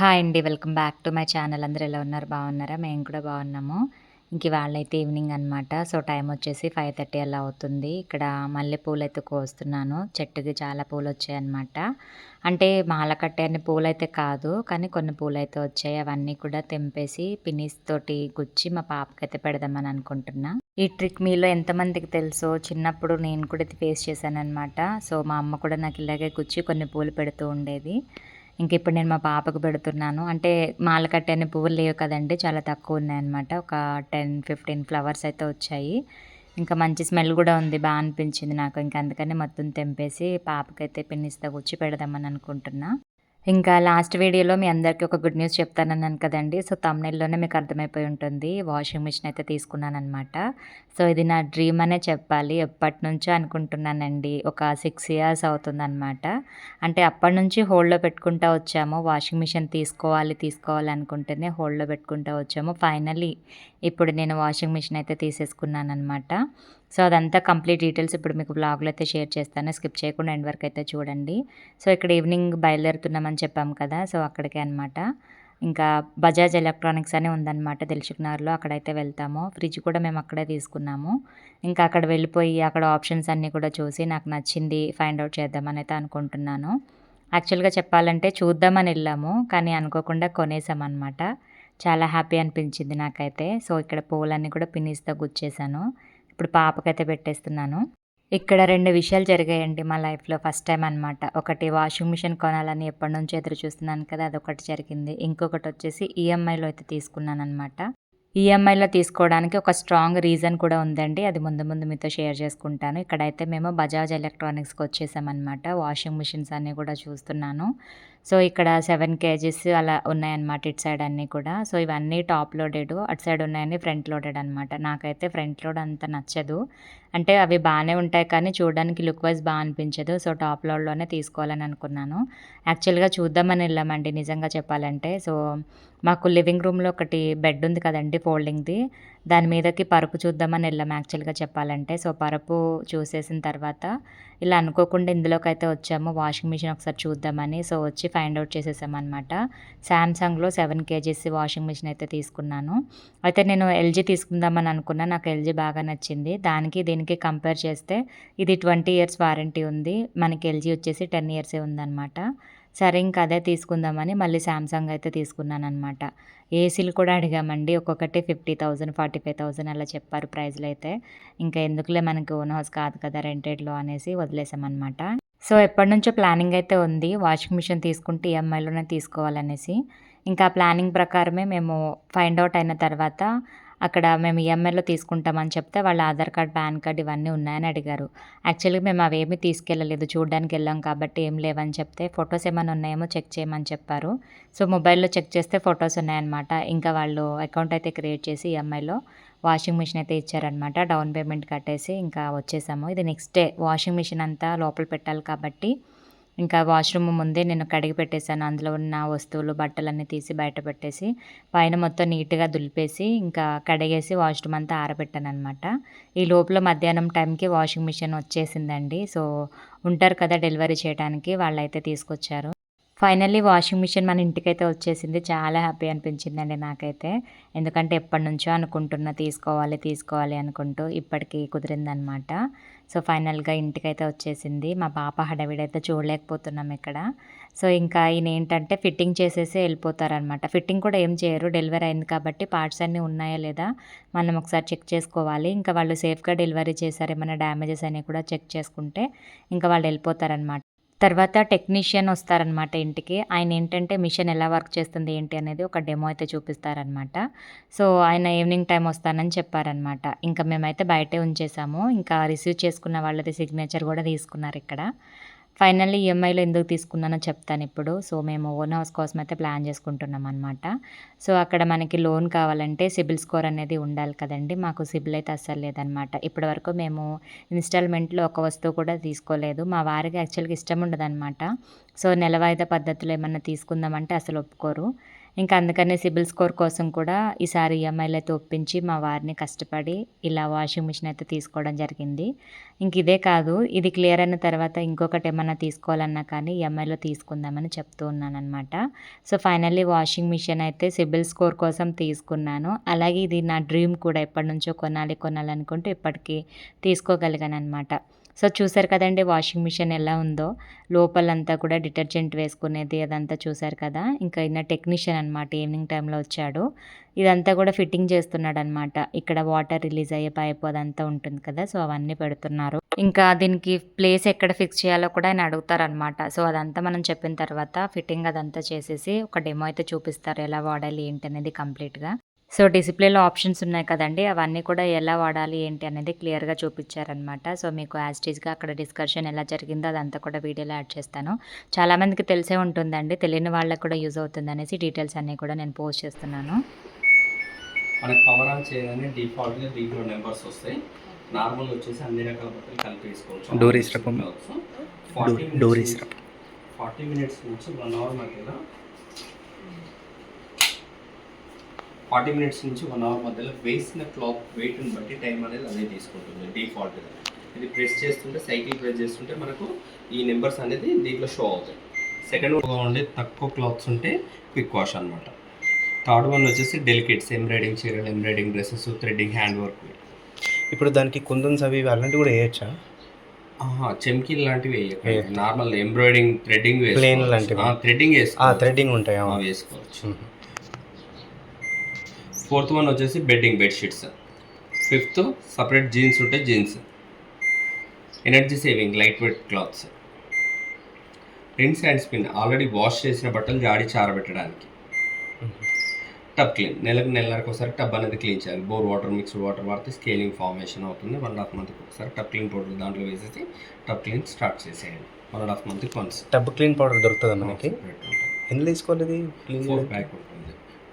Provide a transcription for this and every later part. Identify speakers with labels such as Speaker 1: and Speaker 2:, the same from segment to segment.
Speaker 1: Hi అండి welcome back to my channel అందరూ ఎలా ఉన్నారు? బాగున్నారా? మేము కూడా బాగున్నాము. ఇంక వాళ్ళైతే ఈవినింగ్ అనమాట సో టైం వచ్చేసి ఫైవ్ థర్టీ అలా అవుతుంది. ఇక్కడ మల్లెపూలు అయితే కోస్తున్నాను. చెట్టుకి చాలా పూలు వచ్చాయన్నమాట అంటే మాల కట్టే అన్ని పూలైతే కాదు కానీ కొన్ని పూలైతే వచ్చాయి. అవన్నీ కూడా తెంపేసి పినీస్ తోటి గుచ్చి మా పాపకి అయితే పెడదామని అనుకుంటున్నా. ఈ ట్రిక్ మీలో ఎంతమందికి తెలుసో? చిన్నప్పుడు నేను కూడా ఇది ఫేస్ చేశాను అనమాట సో మా అమ్మ కూడా నాకు ఇలాగే గుచ్చి కొన్ని పూలు పెడుతూ ఉండేది. ఇంక ఇప్పుడు నేను మా పాపకు పెడుతున్నాను. అంటే మాల కట్టని పువ్వులు లేవు కదండి చాలా తక్కువ ఉన్నాయన్నమాట. ఒక టెన్ ఫిఫ్టీన్ ఫ్లవర్స్ అయితే వచ్చాయి. ఇంకా మంచి స్మెల్ కూడా ఉంది బాగా అనిపించింది నాకు. ఇంకా అందుకని మొత్తం తెంపేసి పాపకైతే పిన్నిస్తో కూర్చి పెడదామని అనుకుంటున్నా. ఇంకా లాస్ట్ వీడియోలో మీ అందరికీ ఒక గుడ్ న్యూస్ చెప్తానన్నాను కదండి. సో తమ్నెల్లోనే మీకు అర్థమైపోయి ఉంటుంది. వాషింగ్ మిషన్ అయితే తీసుకున్నాను అనమాట సో ఇది నా డ్రీమ్ అనే చెప్పాలి. ఎప్పటి నుంచో అనుకుంటున్నానండి. ఒక సిక్స్ ఇయర్స్ అవుతుందన్నమాట. అంటే అప్పటి నుంచి హోల్డ్లో పెట్టుకుంటూ వచ్చాము. వాషింగ్ మిషన్ తీసుకోవాలి తీసుకోవాలి అనుకుంటేనే హోల్డ్లో పెట్టుకుంటూ వచ్చాము. ఫైనలీ ఇప్పుడు నేను వాషింగ్ మిషన్ అయితే తీసేసుకున్నానమాట అనమాట సో అదంతా కంప్లీట్ డీటెయిల్స్ ఇప్పుడు మీకు బ్లాగ్లో అయితే షేర్ చేస్తాను. స్కిప్ చేయకుండా ఎండ్ వరకు అయితే చూడండి. సో ఇక్కడ ఈవినింగ్ బయలుదేరుతున్నామని చెప్పాము కదా సో అక్కడికే అనమాట ఇంకా బజాజ్ ఎలక్ట్రానిక్స్ అని ఉందన్నమాట దిల్షుక్నగర్లో అక్కడైతే వెళ్తాము. ఫ్రిడ్జ్ కూడా మేము అక్కడే తీసుకున్నాము. ఇంకా అక్కడ వెళ్ళిపోయి అక్కడ ఆప్షన్స్ అన్నీ కూడా చూసి నాకు నచ్చింది ఫైండ్ అవుట్ చేద్దామని అయితే అనుకుంటున్నాను. యాక్చువల్గా చెప్పాలంటే చూద్దామని వెళ్ళాము కానీ అనుకోకుండా కొనేసామన్నమాట చాలా హ్యాపీ అనిపించింది నాకైతే. సో ఇక్కడ పూలన్నీ కూడా పిన్నిస్తో గుచ్చేసాను. ఇప్పుడు పాపకైతే పెట్టేస్తున్నాను. ఇక్కడ రెండు విషయాలు జరిగాయండి మా లైఫ్లో ఫస్ట్ టైం అనమాట ఒకటి వాషింగ్ మిషన్ కొనాలని ఎప్పటి నుంచి ఎదురు చూస్తున్నాను కదా అదొకటి జరిగింది. ఇంకొకటి వచ్చేసి ఈఎంఐలో అయితే తీసుకున్నాను అనమాట ఈఎంఐలో తీసుకోవడానికి ఒక స్ట్రాంగ్ రీజన్ కూడా ఉందండి. అది ముందు ముందు మీతో షేర్ చేసుకుంటాను. ఇక్కడైతే మేము బజాజ్ ఎలక్ట్రానిక్స్కి వచ్చేసామన్నమాట. వాషింగ్ మిషన్స్ అన్నీ కూడా చూస్తున్నాను. సో ఇక్కడ సెవెన్ కేజీస్ అలా ఉన్నాయన్నమాట ఇటు సైడ్ అన్నీ కూడా. సో ఇవన్నీ టాప్ లోడెడ్ అటు సైడ్ ఉన్నాయని ఫ్రంట్ లోడెడ్ అనమాట నాకైతే ఫ్రంట్ లోడ్ అంత నచ్చదు. అంటే అవి బాగానే ఉంటాయి కానీ చూడడానికి లుక్ వైజ్ బాగా అనిపించదు. సో టాప్ లోడ్లోనే తీసుకోవాలని అనుకున్నాను. యాక్చువల్గా చూద్దామని వెళ్ళామండి నిజంగా చెప్పాలంటే. సో మాకు లివింగ్ రూమ్లో ఒకటి బెడ్ ఉంది కదండి ఫోల్డింగ్ది. దాని మీదకి పరుపు చూద్దామని వెళ్ళాం యాక్చువల్గా చెప్పాలంటే. సో పరుపు చూసేసిన తర్వాత ఇలా అనుకోకుండా ఇందులోకి అయితే వచ్చాము. వాషింగ్ మిషన్ ఒకసారి చూద్దామని. సో వచ్చి ఫైండ్ అవుట్ చేసేసామన్నమాట. శాంసంగ్లో సెవెన్ కేజీస్ వాషింగ్ మిషన్ అయితే తీసుకున్నాను. అయితే నేను ఎల్జీ తీసుకుందామని అనుకున్నా. నాకు ఎల్జీ బాగా నచ్చింది. దానికి దీనికి కంపేర్ చేస్తే ఇది ట్వంటీ ఇయర్స్ వారంటీ ఉంది. మనకి ఎల్జీ వచ్చేసి టెన్ ఇయర్సే ఉందన్నమాట. సరే ఇంకా అదే తీసుకుందామని మళ్ళీ శాంసంగ్ అయితే తీసుకున్నాను అనమాట ఏసీలు కూడా అడిగామండి ఒక్కొక్కటి fifty thousand forty five thousand అలా చెప్పారు ప్రైజ్లు అయితే. ఇంకా ఎందుకులే మనకి ఓన్ హౌస్ కాదు కదా రెంటెడ్లో అనేసి వదిలేసామన్నమాట. సో ఎప్పటి నుంచో ప్లానింగ్ అయితే ఉంది వాషింగ్ మిషన్ తీసుకుంటే ఈఎంఐలోనే తీసుకోవాలనేసి. ఇంకా ప్లానింగ్ ప్రకారమే మేము ఫైండ్ అవుట్ అయిన తర్వాత అక్కడ మేము ఈఎంఐలో తీసుకుంటామని చెప్తే వాళ్ళ ఆధార్ కార్డ్ పాన్ కార్డ్ ఇవన్నీ ఉన్నాయని అడిగారు. యాక్చువల్గా మేము అవేమీ తీసుకెళ్ళలేదు. చూడడానికి వెళ్ళాం కాబట్టి ఏం లేవని చెప్తే ఫొటోస్ ఏమైనా ఉన్నాయేమో చెక్ చేయమని చెప్పారు. సో మొబైల్లో చెక్ చేస్తే ఫొటోస్ ఉన్నాయన్నమాట. ఇంకా వాళ్ళు అకౌంట్ అయితే క్రియేట్ చేసి ఈఎంఐలో వాషింగ్ మిషన్ అయితే ఇచ్చారనమాట డౌన్ పేమెంట్ కట్టేసి ఇంకా వచ్చేసాము. ఇది నెక్స్ట్ డే. వాషింగ్ మిషన్ అంతా లోపల పెట్టాలి కాబట్టి ఇంకా వాష్రూమ్ ముందే నేను కడిగి పెట్టేశాను. అందులో ఉన్న వస్తువులు బట్టలన్నీ తీసి బయట పెట్టేసి పైన మొత్తం నీట్గా దులిపేసి ఇంకా కడిగేసి వాష్రూమ్ అంతా ఆరబెట్టాను అనమాట ఈ లోపల మధ్యాహ్నం టైంకి వాషింగ్ మిషన్ వచ్చేసిందండి. సో ఉంటారు కదా డెలివరీ చేయడానికి వాళ్ళైతే తీసుకొచ్చారు. ఫైనల్లీ వాషింగ్ మిషన్ మన ఇంటికైతే వచ్చేసింది. చాలా హ్యాపీ అనిపించిందండి నాకైతే. ఎందుకంటే ఎప్పటి నుంచో అనుకుంటున్నా తీసుకోవాలి తీసుకోవాలి అనుకుంటూ ఇప్పటికీ కుదిరిందనమాట సో ఫైనల్గా ఇంటికైతే వచ్చేసింది. మా పాప హడావిడైతే చూడలేకపోతున్నాం ఇక్కడ. సో ఇంకా ఈయన ఏంటంటే ఫిట్టింగ్ చేసేసి వెళ్ళిపోతారనమాట. ఫిట్టింగ్ కూడా ఏం చేయరు. డెలివరీ అయింది కాబట్టి పార్ట్స్ అన్నీ ఉన్నాయా లేదా మనం ఒకసారి చెక్ చేసుకోవాలి. ఇంకా వాళ్ళు సేఫ్గా డెలివరీ చేశారు. ఏమైనా డ్యామేజెస్ అనేవి కూడా చెక్ చేసుకుంటే ఇంకా వాళ్ళు వెళ్ళిపోతారనమాట. తర్వాత టెక్నీషియన్ వస్తారనమాట ఇంటికి. ఆయన ఏంటంటే మిషన్ ఎలా వర్క్ చేస్తుంది ఏంటి అనేది ఒక డెమో అయితే చూపిస్తారనమాట సో ఆయన ఈవినింగ్ టైం వస్తానని చెప్పారనమాట ఇంకా మేమైతే బయటే ఉంచేసాము. ఇంకా రిసీవ్ చేసుకున్న వాళ్ళది సిగ్నేచర్ కూడా తీసుకున్నారు ఇక్కడ. ఫైనల్లీ ఈఎంఐలో ఎందుకు తీసుకున్నానో చెప్తాను ఇప్పుడు. సో మేము ఓన్ హౌస్ కోసం అయితే ప్లాన్ చేసుకుంటున్నాం అనమాట సో అక్కడ మనకి లోన్ కావాలంటే సిబిల్ స్కోర్ అనేది ఉండాలి కదండి. మాకు సిబిల్ అయితే అస్సలు లేదనమాట ఇప్పటి వరకు మేము ఇన్స్టాల్మెంట్లో ఒక వస్తువు కూడా తీసుకోలేదు. మా వారికి యాక్చువల్గా ఇష్టం ఉండదన్నమాట. సో నెల వాయిదా పద్ధతిలో ఏమన్నా తీసుకుందామంటే అసలు ఒప్పుకోరు. ఇంకా అందుకనే సిబిల్ స్కోర్ కోసం కూడా ఈసారి ఈఎంఐలు అయితే ఒప్పించి మా వారిని కష్టపడి ఇలా వాషింగ్ మిషన్ అయితే తీసుకోవడం జరిగింది. ఇంక ఇదే కాదు ఇది క్లియర్ అయిన తర్వాత ఇంకొకటి ఏమన్నా తీసుకోవాలన్నా కానీ ఈఎంఐలో తీసుకుందామని చెప్తూ ఉన్నానమాట సో ఫైనల్లీ వాషింగ్ మిషన్ అయితే సిబిల్ స్కోర్ కోసం తీసుకున్నాను. అలాగే ఇది నా డ్రీమ్ కూడా ఎప్పటి నుంచో కొనాలి కొనాలనుకుంటూ ఇప్పటికీ తీసుకోగలిగాను అనమాట సో చూసారు కదండి వాషింగ్ మిషన్ ఎలా ఉందో. లోపలంతా కూడా డిటర్జెంట్ వేసుకునేది అదంతా చూసారు కదా. ఇంకా ఈయన టెక్నీషియన్ అనమాట ఈవినింగ్ టైంలో వచ్చాడు. ఇదంతా కూడా ఫిట్టింగ్ చేస్తున్నాడు అనమాట ఇక్కడ వాటర్ రిలీజ్ అయ్యే పైపు అదంతా ఉంటుంది కదా సో అవన్నీ పెడుతున్నారు. ఇంకా దీనికి ప్లేస్ ఎక్కడ ఫిక్స్ చేయాలో కూడా ఆయన అడుగుతారనమాట సో అదంతా మనం చెప్పిన తర్వాత ఫిట్టింగ్ అదంతా చేసేసి ఒక డెమో అయితే చూపిస్తారు ఎలా వాడాలి ఏంటి అనేది కంప్లీట్గా. సో డిసిప్లేలో ఆప్షన్స్ ఉన్నాయి కదండి అవన్నీ కూడా ఎలా వాడాలి ఏంటి అనేది క్లియర్గా చూపించారనమాట సో మీకు యాస్టీస్గా అక్కడ డిస్కషన్ ఎలా జరిగిందో అదంతా కూడా వీడియోలో యాడ్ చేస్తాను. చాలామందికి తెలిసే ఉంటుందండి తెలియని వాళ్ళకి కూడా యూజ్ అవుతుంది అనేసి డీటెయిల్స్ అన్నీ కూడా నేను పోస్ట్ చేస్తున్నాను.
Speaker 2: మనకి పవర్ ఆన్ చేయగానే డిఫాల్ట్గా దీంట్లో నెంబర్స్ వస్తాయి. నార్మల్ వచ్చేసి అన్ని రకాల బట్టలు కలిపి వేసుకోవచ్చు.
Speaker 3: Door is రకం.
Speaker 2: ఫార్టీ
Speaker 3: డోర్ ఇస్ రకం.
Speaker 2: ఫార్టీ మినిట్స్ నుంచి వన్ అవర్ మధ్యలో ఫార్టీ మినిట్స్ నుంచి వన్ అవర్ మధ్యలో వేసిన క్లాక్ వెయిట్ని బట్టి టైం అనేది అదే తీసుకుంటుంది డిఫాల్ట్గా ఇది ప్రెస్ చేస్తుంటే సైకిల్ ప్రెస్ చేస్తుంటే మనకు ఈ నెంబర్స్ అనేది దీంట్లో షో అవుతాయి. సెకండ్ ఉండే తక్కువ క్లాత్స్ ఉంటే క్విక్ వాష్ అనమాట థర్డ్ వన్ వచ్చేసి డెలికేట్స్ ఎంబ్రాయిడింగ్ చీరలు embroidering dresses threading hand work.
Speaker 3: ఇప్పుడు దానికి కుందన్స్ అవి అలాంటివి కూడా వేయచ్చా?
Speaker 2: చెమ్కీలు లాంటివి. నార్మల్ ఎంబ్రాయిడింగ్ థ్రెడ్డింగ్
Speaker 3: Plain లాంటివి.
Speaker 2: థ్రెడ్డింగ్ వేసుకోవచ్చు.
Speaker 3: థ్రెడ్డింగ్ ఉంటాయి
Speaker 2: వేసుకోవచ్చు. ఫోర్త్ వన్ వచ్చేసి bedding bedsheets fifth separate jeans ఉంటే jeans. Energy saving light weight clothes. Rinse and spin already wash చేసిన బట్టలు జాడి చారబెట్టడానికి. టబ్ క్లీన్ నెలకు నెలలకు ఒకసారి టబ్ అనేది క్లీన్ చేయాలి. బోర్ వాటర్ మిక్స్డ్ వాటర్ వాడితే స్కేలింగ్ ఫార్మేషన్ అవుతుంది. వన్ అండ్ హాఫ్ మంత్కి ఒకసారి టబ్ క్లీన్ పౌడర్ దాంట్లో వేసేసి టబ్ క్లీన్ స్టార్ట్ చేసేయండి. వన్ అండ్ హాఫ్ మంత్కి వన్స్.
Speaker 3: టబ్ క్లీన్ పౌడర్ దొరుకుతుందా మనకి. ఎన్ని తీసుకోవాలి
Speaker 2: ఫోర్ ప్యాక్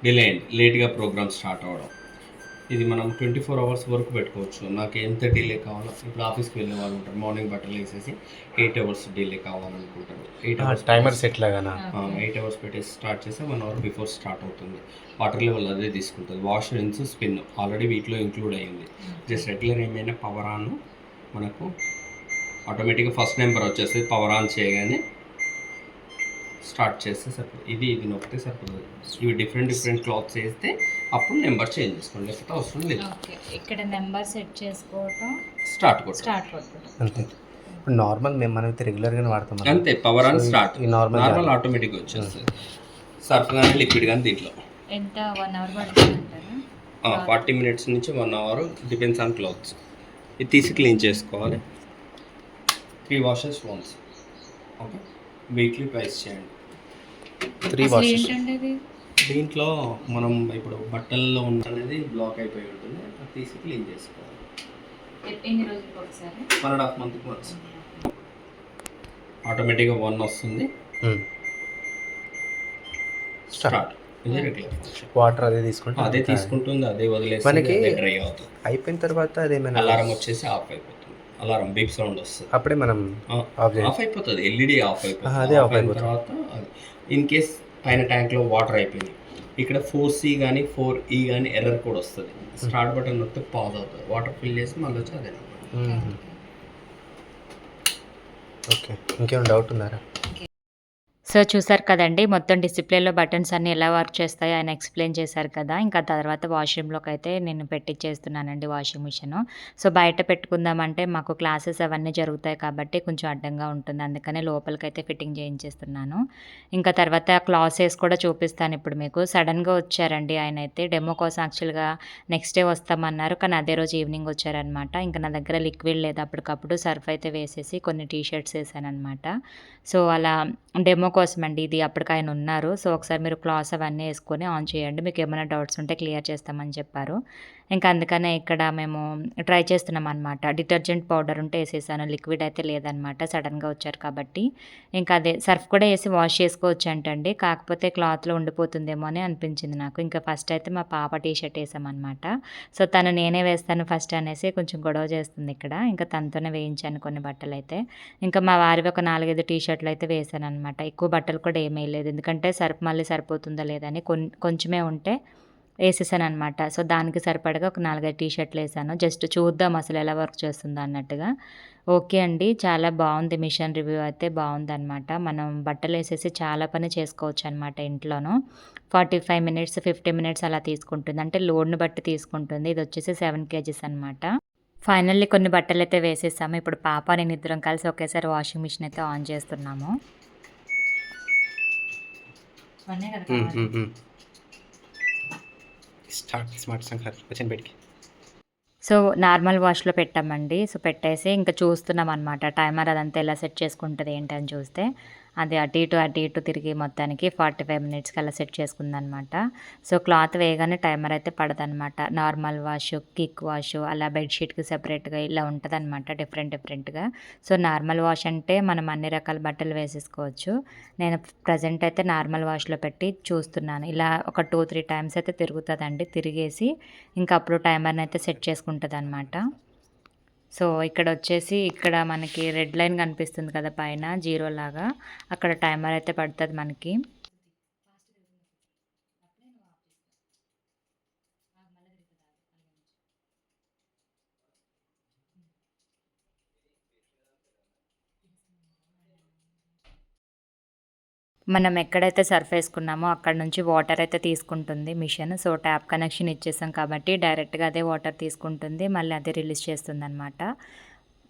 Speaker 2: డిలే అయింది. లేట్గా ప్రోగ్రామ్ స్టార్ట్ అవ్వడం ఇది మనం ట్వంటీ ఫోర్ అవర్స్ వరకు పెట్టుకోవచ్చు. నాకు ఎంత డిలే కావాలో ఇప్పుడు ఆఫీస్కి వెళ్ళే వాళ్ళు ఉంటారు. మార్నింగ్ బట్టలు వేసేసి ఎయిట్ అవర్స్ డిలే కావాలనుకుంటారు. ఎయిట్ అవర్స్
Speaker 3: టైమర్ సెట్ లాగానా?
Speaker 2: ఎయిట్ అవర్స్ పెట్టేసి స్టార్ట్ చేస్తే వన్ అవర్ బిఫోర్ స్టార్ట్ అవుతుంది. వాటర్ లెవెల్ అదే తీసుకుంటుంది. వాష్ రిన్స్ స్పిన్ ఆల్రెడీ వీటిలో ఇంక్లూడ్ అయ్యింది జస్ట్ రెగ్యులర్ ఏమైనా పవర్ ఆన్ మనకు ఆటోమేటిక్గా ఫస్ట్ నెంబర్ వచ్చేసి పవర్ ఆన్ చేయగానే స్టార్ట్ చేస్తే సరిపోతుంది ఇది ఇది నొక్కితే సరిపోతుంది ఇవి డిఫరెంట్ డిఫరెంట్ క్లాత్స్ వేస్తే అప్పుడు నెంబర్ చేంజ్ చేసుకోండి. లేకపోతే అవసరం లేదు.
Speaker 1: ఓకే. ఇక్కడ నెంబర్ సెట్ చేసుకోవటం
Speaker 2: స్టార్ట్ కొట్టు
Speaker 1: స్టార్ట్ కొట్టడం.
Speaker 3: అంతే. ఇప్పుడు నార్మల్ మేము మనమైతే రెగ్యులర్గానే వాడతాం మనం.
Speaker 2: అంతే. Power on start.
Speaker 3: ఈ నార్మల్
Speaker 2: నార్మల్ ఆటోమేటిక్ వచ్చేస్తుంది. సర్ఫ్ కానీ లిక్విడ్ కానీ దీంట్లో.
Speaker 1: ఎంత? వన్ అవర్ పడుతుంది
Speaker 2: ఫార్టీ మినిట్స్ నుంచి one hour. Depends on clothes. ఇది తీసి క్లీన్ చేసుకోవాలి. Three washes once. Okay? Weekly price చేయండి.
Speaker 3: త్రీ వాషెస్
Speaker 2: దీంట్లో మనం ఇప్పుడు బట్టల్లో ఉన్న అనేది బ్లాక్ అయిపోయి ఉంటుంది. అది తీసి క్లీన్ చేసుకోవాలి.
Speaker 1: ఎన్ని రోజులకు ఒకసారి?
Speaker 2: వన్ అండ్ హాఫ్ మంత్కి వన్స్. ఆటోమేటిక్గా వన్ వస్తుంది. స్టార్ట్.
Speaker 3: వాటర్ అదే తీసుకుంటే
Speaker 2: అదే తీసుకుంటుంది అదే వదిలేసి
Speaker 3: మనకి-
Speaker 2: డ్రై అవుతుంది.
Speaker 3: అయిపోయిన తర్వాత అదేమైనా
Speaker 2: అలారం వచ్చేసి ఆఫ్ అయిపోతుంది. అలారం బీప్ సౌండ్ వస్తుంది.
Speaker 3: అప్పుడే మనం ఆఫ్ చేయాలి
Speaker 2: ఆఫ్ అయిపోతుంది. ఎల్ఈడి ఆఫ్ అయిపోతుంది.
Speaker 3: అదే
Speaker 2: ఆఫ్
Speaker 3: అయిపోతుంది.
Speaker 2: తర్వాత ఇన్ కేస్ పైన ట్యాంక్లో వాటర్ అయిపోయింది. ఇక్కడ ఫోర్ సి కానీ ఫోర్ ఈ కానీ ఎర్రర్ కూడా వస్తుంది. స్టార్ట్ బటన్ నొక్కితే పాజ్ అవుతుంది. వాటర్ ఫిల్ చేసి మళ్ళీ వచ్చి అదే.
Speaker 3: ఓకే. ఇంకేమైనా డౌట్ ఉన్నారా?
Speaker 1: సో చూసారు కదండి మొత్తం డిసిప్లేలో బటన్స్ అన్నీ ఎలా వర్క్ చేస్తాయో ఆయన ఎక్స్ప్లెయిన్ చేశారు కదా. ఇంకా తర్వాత వాష్రూమ్లోకి అయితే నేను పెట్టించేస్తున్నానండి వాషింగ్ మిషన్ సో బయట పెట్టుకుందామంటే మాకు క్లాసెస్ అవన్నీ జరుగుతాయి కాబట్టి కొంచెం అడ్డంగా ఉంటుంది. అందుకనే లోపలికైతే ఫిట్టింగ్ చేయించేస్తున్నాను. ఇంకా తర్వాత క్లాసెస్ కూడా చూపిస్తాను ఇప్పుడు మీకు. సడన్గా వచ్చారండి ఆయన అయితే. డెమో కోసం యాక్చువల్గా నెక్స్ట్ డే వస్తామన్నారు. కానీ అదే రోజు ఈవినింగ్ వచ్చారనమాట ఇంకా నా దగ్గర లిక్విడ్ లేదు. అప్పటికప్పుడు సర్ఫ్ అయితే వేసేసి కొన్ని టీ షర్ట్స్ వేసాను అనమాట సో అలా డెమో కోసం అండి ఇది అప్పటికి ఆయన ఉన్నారు. సో ఒకసారి మీరు క్లాస్ అవన్నీ వేసుకొని ఆన్ చేయండి. మీకు ఏమైనా డౌట్స్ ఉంటే క్లియర్ చేస్తామని చెప్పారు. ఇంకా అందుకనే ఇక్కడ మేము ట్రై చేస్తున్నాం అనమాట డిటర్జెంట్ పౌడర్ ఉంటే వేసేసాను. లిక్విడ్ అయితే లేదనమాట సడన్గా వచ్చారు కాబట్టి. ఇంకా అదే సర్ఫ్ కూడా వేసి వాష్ చేసుకోవచ్చు అంటండి కాకపోతే క్లాత్లో ఉండిపోతుందేమో అని అనిపించింది నాకు. ఇంకా ఫస్ట్ అయితే మా పాప టీ షర్ట్ వేసామన్నమాట. సో తను నేనే వేస్తాను ఫస్ట్ అనేసి కొంచెం గొడవ చేస్తుంది ఇక్కడ. ఇంకా తనతోనే వేయించాను కొన్ని బట్టలు అయితే. ఇంకా మా వారివి ఒక నాలుగైదు టీ షర్ట్లు అయితే వేసాను అనమాట ఎక్కువ బట్టలు కూడా ఏమీ లేదు ఎందుకంటే సర్ఫ్ మళ్ళీ సరిపోతుందా లేదని కొంచెమే ఉంటే వేసేసాను అనమాట సో దానికి సరిపడగా ఒక నాలుగైదు టీ షర్ట్లు వేసాను. జస్ట్ చూద్దాం అసలు ఎలా వర్క్ చేస్తుందో అన్నట్టుగా. ఓకే అండి చాలా బాగుంది మిషన్ రివ్యూ అయితే బాగుందన్నమాట. మనం బట్టలు వేసేసి చాలా పని చేసుకోవచ్చు అనమాట ఇంట్లోనూ. Forty five minutes fifty minutes అలా తీసుకుంటుంది. అంటే లోడ్ని బట్టి తీసుకుంటుంది. ఇది వచ్చేసి సెవెన్ కేజీస్ అనమాట ఫైనల్లీ కొన్ని బట్టలు అయితే వేసేసాము. ఇప్పుడు పాప నేను ఇద్దరం కలిసి ఒకేసారి వాషింగ్ మిషన్ అయితే ఆన్ చేస్తున్నాము.
Speaker 3: స్టార్ట్ స్మార్ట్ సంఘర్ వచ్చిన బయటికి.
Speaker 1: సో నార్మల్ వాష్లో పెట్టామండి. సో పెట్టేసి ఇంకా చూస్తున్నాం అనమాట టైమర్ అదంతా ఎలా సెట్ చేసుకుంటుంది ఏంటని చూస్తే. అది అటు ఇటు అటు ఇటు తిరిగి మొత్తానికి ఫార్టీ ఫైవ్ మినిట్స్కి అలా సెట్ చేసుకుందనమాట. సో క్లాత్ వేయగానే టైమర్ అయితే పడదనమాట. నార్మల్ వాష్ కిక్ వాష్ అలా బెడ్షీట్కి సెపరేట్గా ఇలా ఉంటుందన్నమాట డిఫరెంట్ డిఫరెంట్గా సో నార్మల్ వాష్ అంటే మనం అన్ని రకాల బట్టలు వేసేసుకోవచ్చు. నేను ప్రజెంట్ అయితే నార్మల్ వాష్లో పెట్టి చూస్తున్నాను. ఇలా ఒక టూ త్రీ టైమ్స్ అయితే తిరుగుతుందండి తిరిగేసి. ఇంకా అప్పుడు టైమర్ని అయితే సెట్ చేసుకుంటుంది అనమాట సో ఇక్కడ వచ్చేసి ఇక్కడ మనకి రెడ్ లైన్ కనిపిస్తుంది కదా పైన జీరో లాగా. అక్కడ టైమర్ అయితే పడుతుంది మనకి. మనం ఎక్కడైతే సర్ఫ్ వేసుకున్నామో అక్కడ నుంచి వాటర్ అయితే తీసుకుంటుంది మిషన్. సో ట్యాప్ కనెక్షన్ ఇచ్చేసాం కాబట్టి డైరెక్ట్గా అదే వాటర్ తీసుకుంటుంది. మళ్ళీ అదే రిలీజ్ చేస్తుంది అనమాట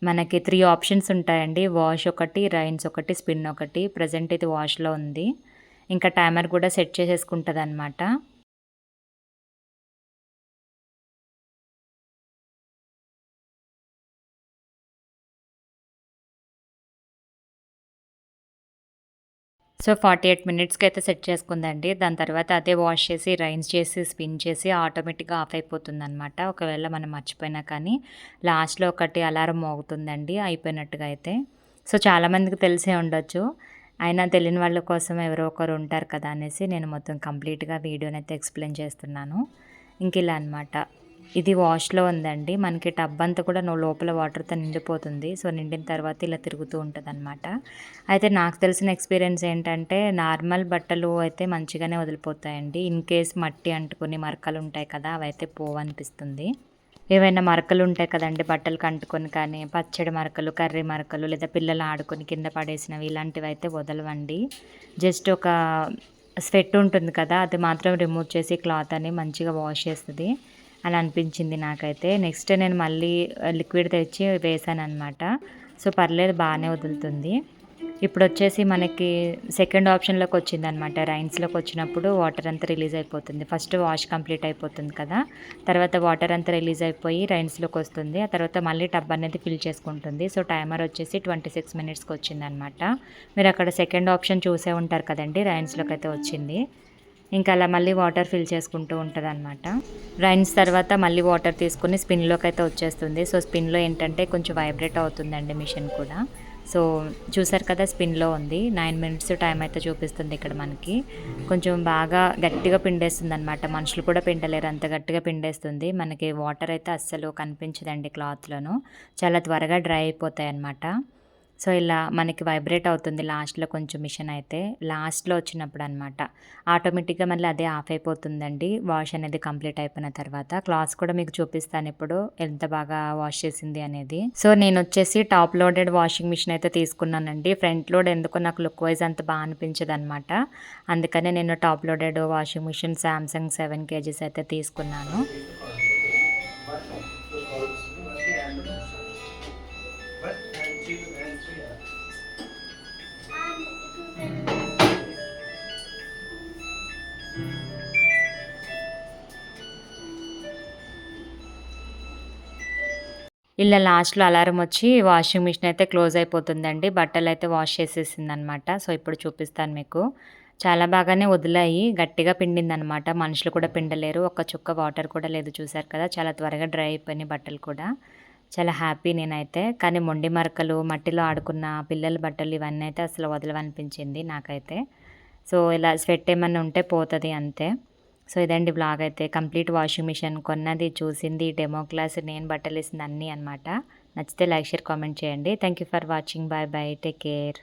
Speaker 1: మనకి త్రీ ఆప్షన్స్ ఉంటాయండి. వాష్ ఒకటి రైన్స్ ఒకటి స్పిన్ ఒకటి. ప్రజెంట్ ఇది వాష్లో ఉంది. ఇంకా టైమర్ కూడా సెట్ చేసేసుకుంటుంది అనమాట సో ఫార్టీ ఎయిట్ మినిట్స్కి అయితే సెట్ చేసుకుందండి. దాని తర్వాత అదే వాష్ చేసి రైన్స్ చేసి స్పిన్ చేసి ఆటోమేటిక్గా ఆఫ్ అయిపోతుంది అనమాట ఒకవేళ మనం మర్చిపోయినా కానీ లాస్ట్లో ఒకటి అలారం మోగుతుందండి అయిపోయినట్టుగా అయితే. సో చాలామందికి తెలిసే ఉండొచ్చు. అయినా తెలియని వాళ్ళ కోసం ఎవరో ఒకరు ఉంటారు కదా అనేసి నేను మొత్తం కంప్లీట్గా వీడియోని అయితే ఎక్స్ప్లెయిన్ చేస్తున్నాను. ఇంక ఇలా అనమాట ఇది వాష్లో ఉందండి. మనకి టబ్ అంతా కూడా నువ్వు లోపల వాటర్తో నిండిపోతుంది. సో నిండిన తర్వాత ఇలా తిరుగుతూ ఉంటుంది అనమాట అయితే నాకు తెలిసిన ఎక్స్పీరియన్స్ ఏంటంటే నార్మల్ బట్టలు అయితే మంచిగానే వదిలిపోతాయండి. ఇన్ కేస్ మట్టి అంటుకుని మరకలు ఉంటాయి కదా అవైతే పోవనిపిస్తుంది. ఏవైనా మరకలు ఉంటాయి కదండి బట్టలు కంటుకొని కానీ పచ్చడి మరకలు కర్రీ మరకలు లేదా పిల్లలు ఆడుకొని కింద పడేసినవి ఇలాంటివి అయితే వదలవండి. జస్ట్ ఒక స్వెట్ ఉంటుంది కదా అది మాత్రం రిమూవ్ చేసి క్లాత్ అని మంచిగా వాష్ చేస్తుంది. అని అనిపించింది నాకైతే. నెక్స్ట్ నేను మళ్ళీ లిక్విడ్ తెచ్చి వేసాను అనమాట సో పర్లేదు బాగానే వదులుతుంది. ఇప్పుడు వచ్చేసి మనకి సెకండ్ ఆప్షన్లోకి వచ్చింది అనమాట రైన్స్లోకి వచ్చినప్పుడు వాటర్ అంతా రిలీజ్ అయిపోతుంది. ఫస్ట్ వాష్ కంప్లీట్ అయిపోతుంది కదా. తర్వాత వాటర్ అంతా రిలీజ్ అయిపోయి రైన్స్లోకి వస్తుంది. ఆ తర్వాత మళ్ళీ టబ్ అనేది ఫిల్ చేసుకుంటుంది. సో టైమర్ వచ్చేసి ట్వంటీ సిక్స్ మినిట్స్కి వచ్చింది అనమాట మీరు అక్కడ సెకండ్ ఆప్షన్ చూసే ఉంటారు కదండి రైన్స్లోకి అయితే వచ్చింది. ఇంకా అలా మళ్ళీ వాటర్ ఫిల్ చేసుకుంటూ ఉంటుంది అనమాట రైన్స్ తర్వాత మళ్ళీ వాటర్ తీసుకుని స్పిన్లోకి అయితే వచ్చేస్తుంది. సో స్పిన్లో ఏంటంటే కొంచెం వైబ్రేట్ అవుతుందండి మిషన్ కూడా. సో చూసారు కదా స్పిన్లో ఉంది. నైన్ మినిట్స్ టైం అయితే చూపిస్తుంది ఇక్కడ మనకి. కొంచెం బాగా గట్టిగా పిండేస్తుంది అనమాట మనుషులు కూడా పిండలేరు. అంత గట్టిగా పిండేస్తుంది. మనకి వాటర్ అయితే అస్సలు కనిపించదండి క్లాత్లోను. చాలా త్వరగా డ్రై అయిపోతాయి అనమాట సో ఇలా మనకి వైబ్రేట్ అవుతుంది లాస్ట్లో కొంచెం మిషన్ అయితే. లాస్ట్లో వచ్చినప్పుడు అనమాట ఆటోమేటిక్గా మళ్ళీ అదే ఆఫ్ అయిపోతుందండి. వాష్ అనేది కంప్లీట్ అయిపోయిన తర్వాత. క్లాత్స్ కూడా మీకు చూపిస్తాను ఇప్పుడు ఎంత బాగా వాష్ చేసింది అనేది. సో నేను వచ్చేసి టాప్ లోడెడ్ వాషింగ్ మిషన్ అయితే తీసుకున్నానండి. ఫ్రంట్ లోడ్ ఎందుకో నాకు లుక్ వైజ్ అంత బాగా అనిపించదు అనమాట అందుకనే నేను top loaded washing machine Samsung seven kgs అయితే తీసుకున్నాను. ఇలా లాస్ట్లో అలారం వచ్చి వాషింగ్ మిషన్ అయితే క్లోజ్ అయిపోతుందండి. బట్టలు అయితే వాష్ చేసేసింది అనమాట సో ఇప్పుడు చూపిస్తాను మీకు. చాలా బాగానే వదిలాయి. గట్టిగా పిండిందనమాట. మనుషులు కూడా పిండలేరు. ఒక్క చుక్క వాటర్ కూడా లేదు చూసారు కదా. చాలా త్వరగా డ్రై అయిపోయినాయి బట్టలు కూడా. చాలా హ్యాపీ నేనైతే. కానీ మొండి మరకలు మట్టిలో ఆడుకున్న పిల్లల బట్టలు ఇవన్నీ అయితే అసలు వదలవనిపించింది నాకైతే. సో ఇలా స్వెట్ ఏమన్నా ఉంటే పోతుంది అంతే. సో ఇదండి బ్లాగ్ అయితే. కంప్లీట్ వాషింగ్ మిషన్ కొన్నది చూసింది డెమో క్లాస్ నేను బట్టలు వేసింది అన్నీ అనమాట నచ్చితే లైక్ షేర్ కామెంట్ చేయండి. Thank you for watching. Bye bye. Take care.